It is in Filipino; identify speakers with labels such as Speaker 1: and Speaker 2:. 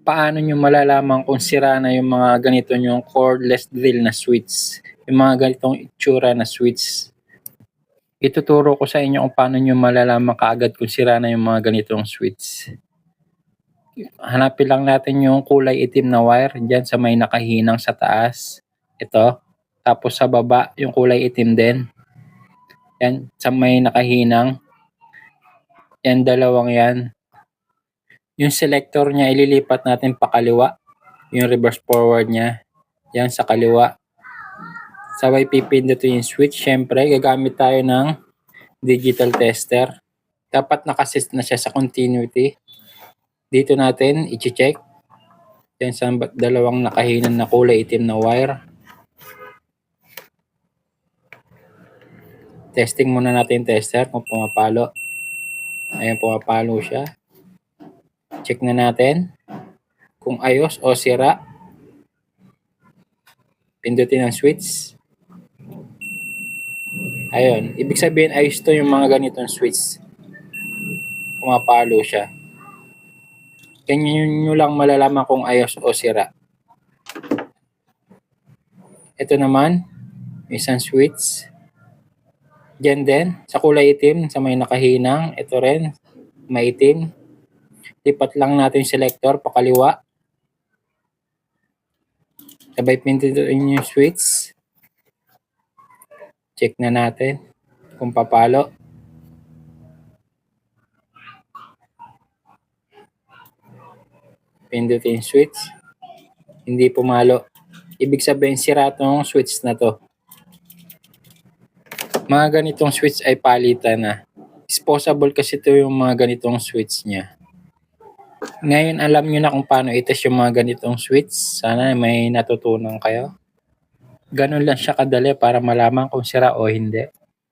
Speaker 1: paano nyo malalaman kung sira na yung mga ganito yung cordless drill na switch. Yung mga ganitong itsura na switch. Ituturo ko sa inyo kung paano nyo malalaman kaagad kung sira na yung mga ganitong switch. Hanapin lang natin yung kulay itim na wire dyan sa may nakahinang sa taas. Ito. Tapos sa baba, yung kulay itim din. Yan, sa may nakahinang. Yan, dalawang yan. Yung selector niya, ililipat natin pa kaliwa. Yung reverse forward niya. Yan, sa kaliwa. Sabay pipindutin yung switch. Siyempre, gagamit tayo ng digital tester. Dapat nakaset na siya sa continuity. Dito natin, i-check. Yan sa dalawang nakahinan na kulay itim na wire. Testing muna natin tester kung pumapalo. Ayan, pumapalo siya. Check na natin kung ayos o sira. Pindutin ang switch. Ayun, ibig sabihin ayos to yung mga ganitong switch. Pumapalo siya. Ganyan nyo lang malalaman kung ayos o sira. Ito naman, isang switch. Diyan din, sa kulay itim, sa may nakahinang. Ito rin, may itim. Lipat lang natin yung selector pakaliwa. Sabay pindutin yung switch. Check na natin kung papalo. Pindutin yung switch. Hindi pumalo. Ibig sabihin sira tong switch na to. Mga ganitong switch ay palitan na. Disposable kasi ito yung mga ganitong switch niya. Ngayon alam nyo na kung paano itas yung mga ganitong switch. Sana may natutunan kayo. Ganun lang siya kadali para malaman kung sira o hindi.